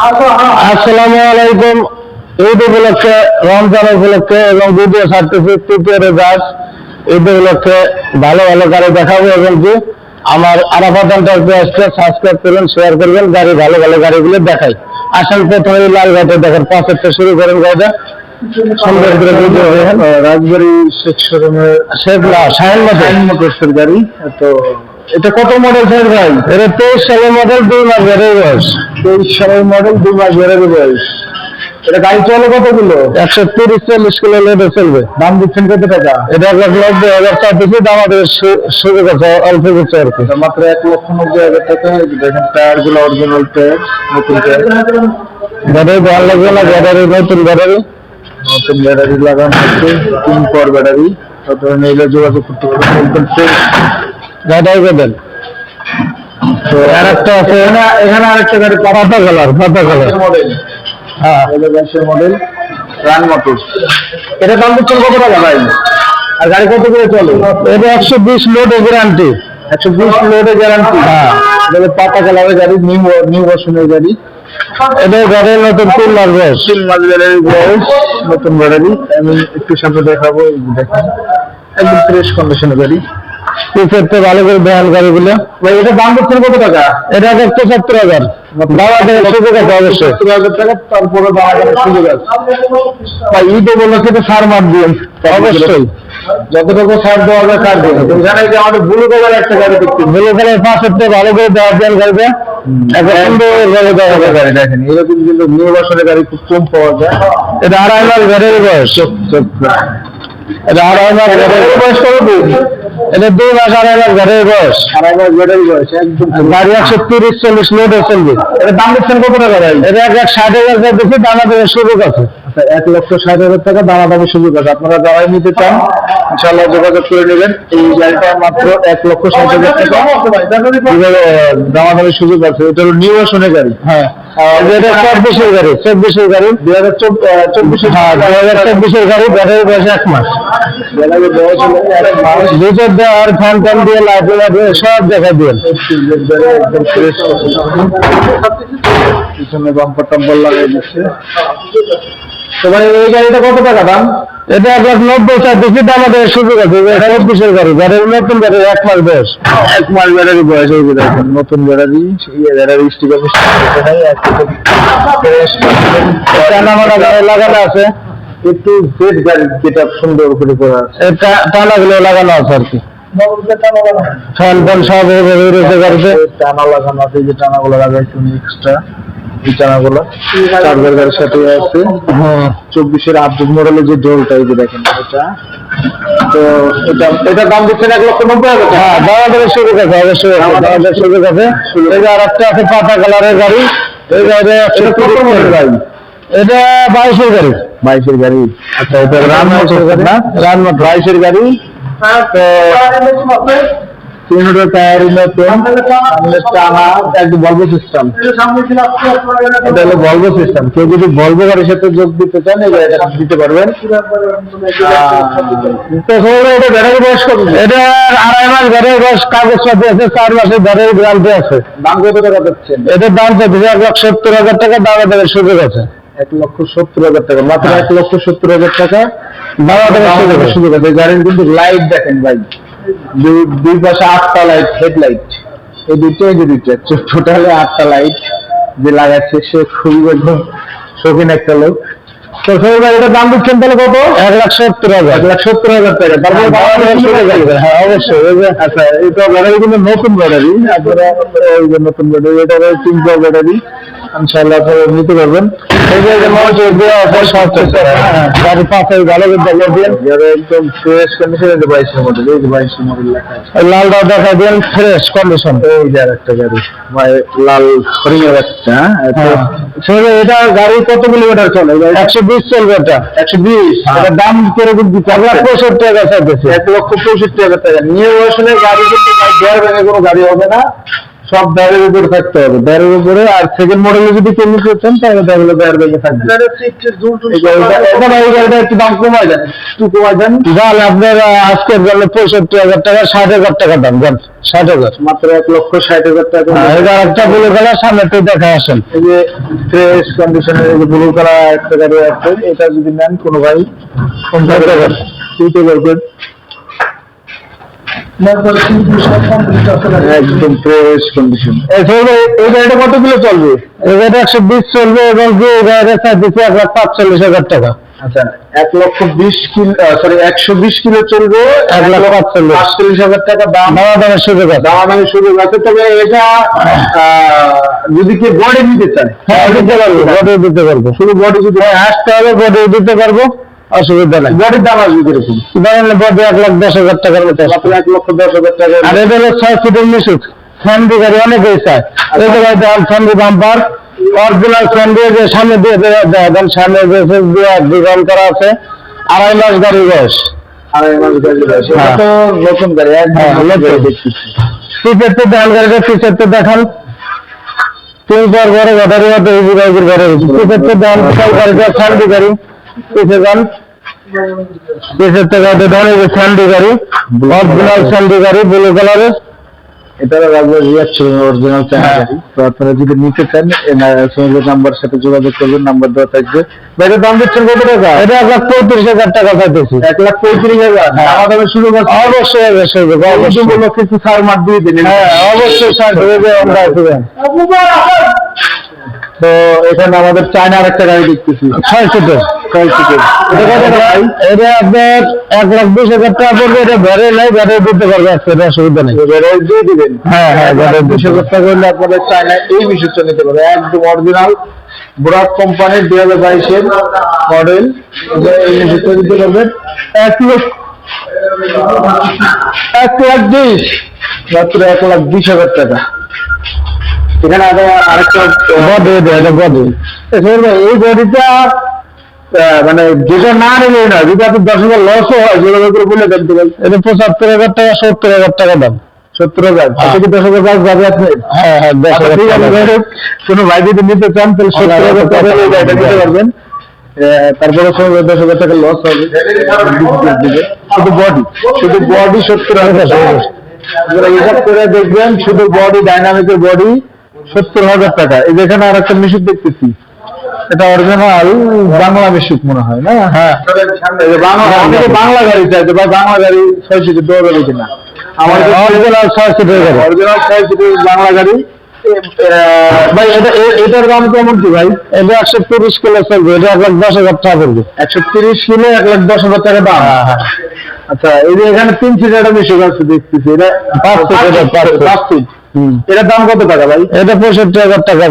আসসালামু আলাইকুম। ঈদ উপলক্ষে রমজান উপলক্ষে এবং ভিডিও সার্টিফিকেট তৃতীয় রেজাল্ট ঈদ উপলক্ষে ভালো ভালো গাড়ি দেখাবো এবং কি আমার আরাফাত এন্টারপ্রাইজকে সাবস্ক্রাইব করবেন শেয়ার করবেন গাড়ি ভালো ভালো গাড়িগুলো দেখাই। আসল প্রথমে লালঘাটে দেখেন পাঁচেরটা শুরু করেন গাড়িটা সুন্দর করে ভিডিও রাজবাড়ি শেখ শোরুমের শেখ শাহিন মোটরসের গাড়ি তো এটা কত মডেল স্যার ভাই? এটা তেইশ সালের মডেল দুই মাস বেড়ে বয়স। তেইশ সালের মডেল দুই মাস বেড়ে বয়স। এটা গাড়ি চলে কত কিলো? একশো তিরিশ চল্লিশ কিলো লোডে চলবে। দাম দিচ্ছেন কত টাকা? এটা এক লাখ নব্বই হাজার টাকা দিচ্ছি দাম আমাদের সুযোগ আছে অল্প কিছু আর কি। মাত্র এক লক্ষ নব্বই হাজার টাকা। দেখেন টায়ারগুলো অরিজিনাল টায়ার নতুন টায়ার ব্যাটারি ভালো লাগবে না ব্যাটারি নতুন ব্যাটারি নতুন ব্যাটারি লাগানো হচ্ছে তিন পর ব্যাটারি তারপরে নিলে যোগাযোগ করতে পারবেন। ব্যাটারি দেবেন তো আর একটা আছে এখানে আরেকটা গাড়ি পাতা কালার পাতা কালার। মডেল হ্যাঁ। মডেল রান মোটরস এটা দাম কত টাকা ভাই? আর গাড়ি কত করে চলে? এটা একশো বিশ লোডে গ্যারান্টি একশো বিশ লোডে গ্যারান্টি হ্যাঁ। এটা পাতা কালারের গাড়ি নিউ নিউ ভার্সনের গাড়ি। এটা গাড়ির নতুন তিন মাস বয়স। তিন মাস গাড়ির বয়স নতুন গাড়ি আমি একটু সামনে দেখাবো দেখেন। একদম ফ্রেশ কন্ডিশনের গাড়ি। পিছের তো ভালো করে দেখান গাড়িগুলো ভাই এটা দাম করছেন কত টাকা? এটা এক পঁচাত্তর হাজার। বাবা দেওয়ার সুযোগ আছে অবশ্যই। টাকা তারপরে বাবা দেওয়ার সুযোগ আছে। ভাই ঈদ বলেছে তো সার মার দিন অবশ্যই। যতটুকু সার দেওয়া যায় সার দিন এখানে যে আমাদের ব্লু কালার একটা গাড়ি দেখছি। ব্লু কালার পাঁচের থেকে ভালো করে দেওয়া দেন গাড়িতে হবে গাড়ি এরকম কিন্তু নিউ বছরের গাড়ি খুব কম পাওয়া যায়। এটা আড়াই মাস গাড়ির বয়স। এটা আড়াই মাস গাড়ির বয়স এটা দুই লাখ আড়াই লাখ ঘরের বয়স। আড়াই লাখ ঘরের বয়স একদম গাড়ি একশো তিরিশ চল্লিশ লোড চলবে। এটা দাম দিচ্ছেন কত টাকা এটা এক লাখ ষাট হাজার টাকা দাম শুরু আছে। এক লক্ষ ষাট হাজার টাকা দানা দামের সুযোগ আছে। আপনারা যারাই নিতে চান ইনশাল্লাহ যোগাযোগ করে নেবেন। এই গাড়িটা মাত্র এক লক্ষ ষাট হাজার টাকা। দামা দামের সুযোগ আছে। এটা হলো নিউ ভার্সনের গাড়ি। হ্যাঁ। চব্বিশের গাড়ি। চব্বিশের গাড়ি। দুই হাজার চব্বিশ হ্যাঁ দুই হাজার চব্বিশের গাড়ি। ব্যাটারি বয়স এক মাস। ভিতর দেওয়ার ফ্যান দিয়ে লাইট সব দেখা দিয়ে পিছনে বাম্পার টাম্পার লাগাই দিচ্ছে। তো ভাই এই গাড়িটা কত টাকা দাম? এটা নব্বই দাম আমাদের সুযোগ আছে এটা চব্বিশের গাড়ি নতুন ব্যাটারি এক মাস বয়স। এক মাস ব্যাটারি বয়স এই যে দেখেন নতুন ব্যাটারি ব্যাটারি গাড়ি। লাগানো আছে। একটু জেড গাড়ি যেটা সুন্দর করে করা আছে। টানাগুলো লাগানো আছে আর কি। ফ্যান ফ্যান সব গাড়িতে। টানা লাগানো আছে যে টানাগুলো লাগাইছে এক্সট্রা এই টানাগুলো চার্জার গাড়ির সাথে আছে। হ্যাঁ। চব্বিশের আপডেট মডেলের যে ডোলটা এই যে দেখেন এটা। তো এটা এটা দাম দিচ্ছেন এক লক্ষ নব্বই হাজার হ্যাঁ দাওয়া দেওয়ার সুযোগ আছে অবশ্যই দাওয়া দেওয়ার সুযোগ আছে। এই যে আর একটা আছে পাতা কালারের গাড়ি। এই গাড়ি একশো গাড়ি এটা বাইশের গাড়ি। বাইশের গাড়ি। আচ্ছা এটা রান রান বাইশের গাড়ি। তো তিনটা টায়ার টানা ভলভো সিস্টেম এটা হলো ভলভো সিস্টেম কেউ যদি ভলভো গাড়ির সাথে যোগ দিতে চান দিতে পারবেন। এটা ব্যাটারি বয়স কত? এটা আড়াই মাস ব্যাটারি বয়স কাগজপাতি আছে চার মাসের ব্যাটারি গ্রান্টি আছে। দাম কত টাকা দিচ্ছেন এটার দাম এক লাখ সত্তর হাজার টাকা দামে দেওয়ার সুযোগ আছে। এক লক্ষ সত্তর হাজার টাকা মাত্র এক লক্ষ সত্তর হাজার টাকা। দামা দেওয়ার সুযোগ আছে। গাড়ির কিন্তু লাইট দেখেন ভাই। দুই পাশে আটটা লাইট হেডলাইট এই দুটো টোটালে আটটা লাইট যে লাগাচ্ছে সে খুবই একদম শৌখিন একটা লোক। তো সেই গাড়িটার দাম দিচ্ছেন তাহলে কত? এক লাখ সত্তর হাজার। এক লাখ সত্তর হাজার টাকা। তারপরে হ্যাঁ অবশ্যই আচ্ছা এটা ব্যাটারি কিন্তু নতুন ব্যাটারি। আপনারা নতুন ব্যাটারি এটা তিন ব্যাটারি। ইনশাআল্লাহ আপনারা নিতে পারবেন। এই যে মনোযোগ দেওয়া আছে সব গাড়ি পাশে ভালো করে দেখে দিন একদম ফ্রেশ কন্ডিশনে যে বাইশের এই যে বাইশের লেখা আছে। লালটা দেখা দেন ফ্রেশ কন্ডিশন এই যে আরেকটা গাড়ি লাল হরিণের একটা এটা গাড়ি কত কিলোমিটার চলে? একশো বিশ চলবে এটা। একশো বিশ। এটা দাম করে কিন্তু এক লাখ পঁয়ষট্টি টাকা চাইতেছে এক লক্ষ পঁয়ষট্টি টাকা। নিয়ে বয়সের গাড়ি কিন্তু কোনো গাড়ি হবে না। সব দেড়ের উপরে থাকতে হবে। দেড়ের উপরে আর সেকেন্ড মডেলে যদি নিতে চান তাহলে তাহলে দেড় ব্যাগে থাকবে। এই গাড়িটা- একটু দাম কমায় দেন একটু কমায় দেন। যান আপনার আজকের জন্য পঁয়ষট্টি হাজার টাকা ষাট হাজার টাকা দাম দেন ষাট হাজার। মাত্র এক লক্ষ ষাট হাজার টাকা এটা একটা ব্লু কালার সামনে তো দেখা আসেন। এই যে ফ্রেশ কন্ডিশনের এই যে ব্লু কালার একটা গাড়ি আছে এটা যদি নেন কোনো ভাই কোনটা করবেন দুইটা করবেন একদম ফ্রেশ কন্ডিশন এই গাড়িটা কত কিলো চলবে? এই গাড়িটা একশো বিশ চলবে এবং যে গাড়িটা চাইতেছে এক লাখ পাঁচচল্লিশ হাজার টাকা। আচ্ছা এক লক্ষ বিশ কিলো সরি একশো বিশ কিলো চলবে এক লাখ পাঁচচল্লিশ পাঁচচল্লিশ হাজার টাকা দাম। দামা দামের সুযোগ আছে। দামা দামের সুযোগ আছে তবে এটা আহ, যদি কেউ বডি দিতে চায় হ্যাঁ দিতে পারব বডি দিতে পারব। শুধু বডি যদি আসতে হবে বডি দিতে পারব। অসুবিধা নাই। বডির দাম আসবে কীরকম? ধরেন বডি এক লাখ দশ হাজার টাকার মতো এক লক্ষ দশ হাজার টাকা আর এটা হলো ছয় ফিটের মিশুক ফ্যান্ডি গাড়ি অনেক হয়েছে। এই জায়গায় দেওয়াল ফ্যান্ডি বাম্পার অরিজিনাল ফ্যান্ডি যে সামনে দিয়ে দেন সামনে যে ডিজাইন করা আছে। আড়াই মাস গাড়ি বয়স। আড়াই মাস গাড়ি বয়স। এটা তো নতুন গাড়ি পিছের তো দেন গাড়িটা পিছের তো দেখান। তিন চার ঘরে বাইকের ঘরে। পিছের তো দেন গাড়িটা ফ্যান্ডি গাড়ি। তো গাড়িটা দেন এই যে ফ্যান্ডি গাড়ি অরিজিনাল ফ্যান্ডি গাড়ি ব্লু কালারের এটা রাজবাড়ি রিয়াকশন অরিজিনাল চায়না তো আপনারা যদি নিতে চান সঙ্গে নাম্বার সাথে যোগাযোগ করবেন নাম্বার দেওয়া থাকবে। এটার দাম দিচ্ছেন কত টাকা? এটা এক লাখ পঁয়ত্রিশ হাজার টাকা চাইতেছি। এক লাখ পঁয়ত্রিশ হাজার? আমার দামের সুযোগ অবশ্যই অবশ্যই অবশ্যই। বলল কিছু সার মার দিয়ে দিন। হ্যাঁ অবশ্যই সার দেবে আমরা তো এখানে আমাদের চায়নার একটা গাড়ি দেখতেছি। ছয় সিটের। ছয় সিটের। এটা আপনার এক লাখ বিশ হাজার টাকা পড়বে এটা ভেড়ে নাই ভেড়ে দিতে পারবে আজকে এটা অসুবিধা নেই। ভেড়ে দিয়ে দিবেন? হ্যাঁ হ্যাঁ ভেড়ে বিশ হাজার টাকা হলে আপনাদের চায়না এই বিষয়টা নিতে পারবে। একদম অরিজিনাল ব্রাক কোম্পানির দুই হাজার বাইশের মডেল এই বিষয়টা দিতে পারবেন। এক লক্ষ এক লাখ বিশ। মাত্র এক লাখ বিশ হাজার টাকা। এখানে আবার আরেকটা বডি এটা বডি এই বডিটা মানে যেটা না না যদি আপনার দশ হাজার লসও হয় করে বলে দেন এটা পঁচাত্তর হাজার টাকা সত্তর হাজার টাকা দাম সত্তর হাজার এটা কি দশ হাজার গাছ যাবে আপনি হ্যাঁ হ্যাঁ দশ হাজার কোনো ভাই যদি নিতে চান তাহলে সত্তর হাজার টাকা এই নিতে পারবেন তারপরে দশ হাজার টাকা লস হবে শুধু বডি শুধু বডি সত্তর হাজার হিসাব করে দেখবেন শুধু বডি ডাইনামিকের বডি সত্তর হাজার টাকা। এই যেখানে আর একটা মিশুক দেখতেছি। এটা অরিজিনাল বাংলা মিশুক মনে হয় না? হ্যাঁ। বাংলা গাড়ি। চাইছে বা বাংলা গাড়ি ছয় কিনা? অরিজিনাল ছয় সিটের গাড়ি। অরিজিনাল ছয় সিটের বাংলা গাড়ি। ভাই এটা এটার দাম কেমন কি ভাই? এটা একশো তিরিশ কিলো চলবে এটা এক লাখ দশ হাজার টাকা পড়বে। একশো তিরিশ কিলো এক লাখ দশ হাজার টাকা দাম। আচ্ছা এই যে এখানে তিন সিট একটা মিশুক আছে দেখতেছি এটা পাঁচ সিট। পাঁচ সিট। এটার দাম কত টাকা ভাই? এটা পঁয়ষট্টি হাজার টাকা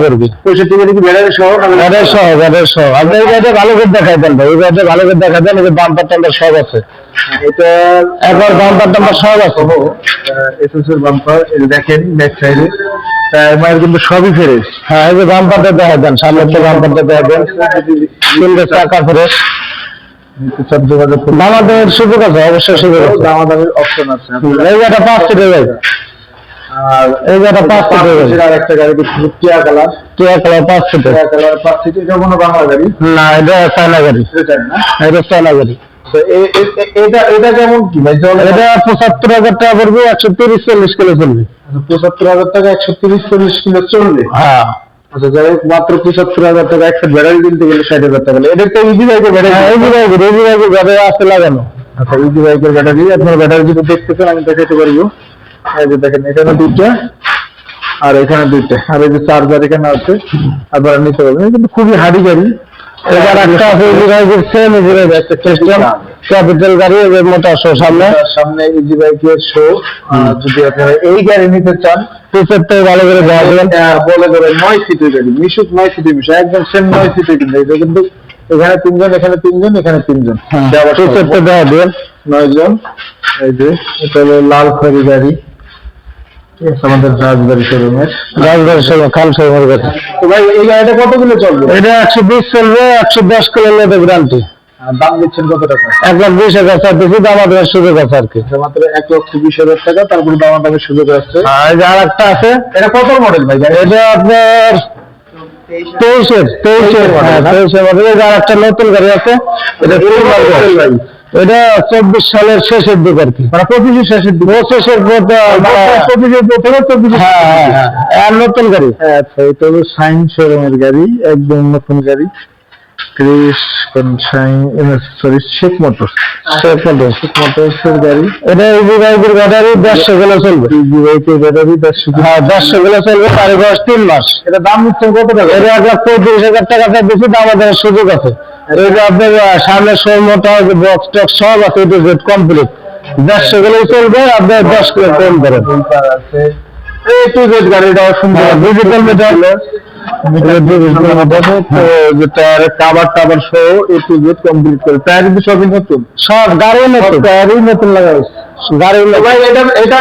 পঁয়ষট্টি হাজার কি ব্যাটারি সহ ব্যাটারি সহ ব্যাটারি সহ। আপনি এই গাড়িটা ভালো করে দেখাই দেন ভাই এই গাড়িটা ভালো করে দেখা দেন বাম্পার টাম্পার সব আছে। এটা একবার বাম্পার টাম্পার সব আছে। এসএস এর বাম্পার যে দেখেন ব্যাক সাইডে টায়ার কিন্তু সবই ফ্রেশ হ্যাঁ এই যে বাম্পারটা দেখা দেন সামনের তো বাম্পারটা দেখা দেন। তিনটে চাকা ফ্রেশ দামাদামের সুযোগ আছে অবশ্যই সুযোগ আছে। দামাদামের অপশন আছে। এই গাড়িটা পাঁচ সিটের গাড়ি আর এই গাড়িটা পাঁচ সিটের আর একটা গাড়ি দেখছি টিয়া কালার। টিয়া কালার পাঁচ সিটের টিয়া কালার পাঁচ সিটের এটা কোনো বাংলা গাড়ি? না এটা চায়না গাড়ি। এটা চায়না গাড়ি। তো এ- এ- এ- এটা এটা কেমন কি ভাই? এটা পঁচাত্তর হাজার টাকা পড়বে একশো তিরিশ চল্লিশ কিলো চলবে। পঁচাত্তর হাজার টাকা একশো তিরিশ চল্লিশ কিলো চলবে? হ্যাঁ। আচ্ছা যাই হোক মাত্র পঁচাত্তর হাজার টাকা একটা ব্যাটারি কিনতে গেলে ষাট হাজার টাকা এটা তো ইজি বাইকের ব্যাটারি ইজি বাইকের ইজি বাইকের ব্যাটারি আছে লাগানো। আচ্ছা ইজি বাইকের ব্যাটারি আপনার ব্যাটারি যদি দেখতে চান আমি দেখাতে পারব। এই যে দেখেন এখানে দুইটা আর এখানে দুইটা। আর এই যে চার্জার এখানে আছে আপনারা নিতে পারবেন। কিন্তু খুবই হাড়ি গাড়ি। এবার একটা আছে easy same easy system capital গাড়ি এবার মোটর শো সামনে। সামনে ইজি শো যদি আপনারা এই গাড়ি নিতে চান পিছের ভালো করে দেওয়া বলে দেবেন নয় সিটের গাড়ি মিশুক নয় সিটের বিষয় একদম সেম নয় সিটের কিন্তু। এটা কিন্তু এখানে তিনজন এখানে তিনজন এখানে তিনজন। থেকে দেওয়া দেবেন নয় জন এই যে এটা হলো লাল খড়ি গাড়ি। আমাদের রাজবাড়ি শোরুমের। রাজবাড়ি শোরুম খান শোরুমের কাছে তো ভাই এই গাড়িটা কত কিলো চলবে? এটা একশো বিশ চলবে একশো দশ কিলো নেবে গ্যারান্টি দাম দিচ্ছেন কত টাকা? এক লাখ বিশ হাজার চাইতেছি দামা দেওয়ার সুযোগ আছে আর কি। মাত্র এক লক্ষ বিশ হাজার টাকা তারপরে দামা দামের সুযোগ আছে। আর একটা আছে এটা কত মডেল ভাই? এটা আপনার তেইশের তেইশের হ্যাঁ তেইশের মডেল আর একটা নতুন গাড়ি আছে এটা এটা চব্বিশ সালের শেষের দিক আর কি। মানে পঁচিশের শেষের দিকে। পঁচিশের পঁচিশের হ্যাঁ হ্যাঁ হ্যাঁ। আর নতুন গাড়ি? আচ্ছা এটা হলো সাইন শোরুমের গাড়ি একদম নতুন গাড়ি। ক্রিস sign sorry Sheikh motors Sheikh motors. Sheikh মোটরসের গাড়ি। এটা ইজি বাইকের ব্যাটারি দেড়শো কিলো চলবে। ইজি বাইকের ব্যাটারি দেড়শো হ্যাঁ দেড়শো কিলো চলবে তার বয়স তিন মাস। এটা দাম নিচ্ছেন কত টাকা? এটা এক লাখ পঁয়ত্রিশ হাজার টাকা বেশি দাম আমাদের সুযোগ আছে। যে আপনার সামনে শোরুমটা বক্স টক্স সব আছে এটা জেড কমপ্লিট দেড়শো কিলো চলবে আপনার দশ কিলো কম করেন। এই টু জেড গাড়িটাও সুন্দর। ডিজিটাল মিটার টায়ারের টাবার সহ এ টু জেড কমপ্লিট করে। টায়ার কিন্তু সবই নতুন? সব গাড়ি নতুন। টায়ারই নতুন লাগা হয়েছে গাড়ি এটা এটা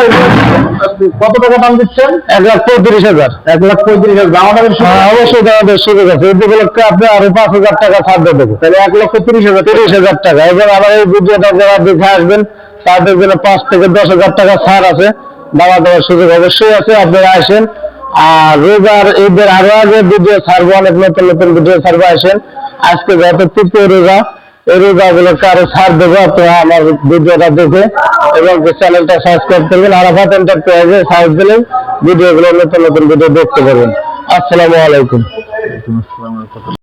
কত টাকা দাম দিচ্ছেন? এক লাখ পঁয়ত্রিশ হাজার। এক লাখ পঁয়ত্রিশ হাজার। আমাদের হ্যাঁ অবশ্যই আমাদের সুযোগ আছে। আপনি আরও পাঁচ হাজার টাকা ছাড় দেবো। তাহলে এক লক্ষ তিরিশ হাজার তিরিশ হাজার টাকা। এবার এই ভিডিওটা যারা দেখে আসবেন তাদের জন্য পাঁচ থেকে দশ হাজার টাকা ছাড় আছে। দাওয়া দেওয়ার সুযোগ অবশ্যই আছে আপনারা আসেন। আর রোজার ঈদের আরও আগে ভিডিও ছাড়বো অনেক নতুন নতুন ভিডিও ছাড়বো আসেন। আজকে যত তৃতীয় রোজা এই রোজা গুলো আরও ছাড় দেবো আপনারা আমার ভিডিওটা দেখে এবং চ্যানেলটা সাবস্ক্রাইব করবেন, আরাফাত এন্টারপ্রাইজে সার্চ দিলে ভিডিওগুলো নতুন নতুন ভিডিও দেখতে পারবেন। আসসালামু আলাইকুম।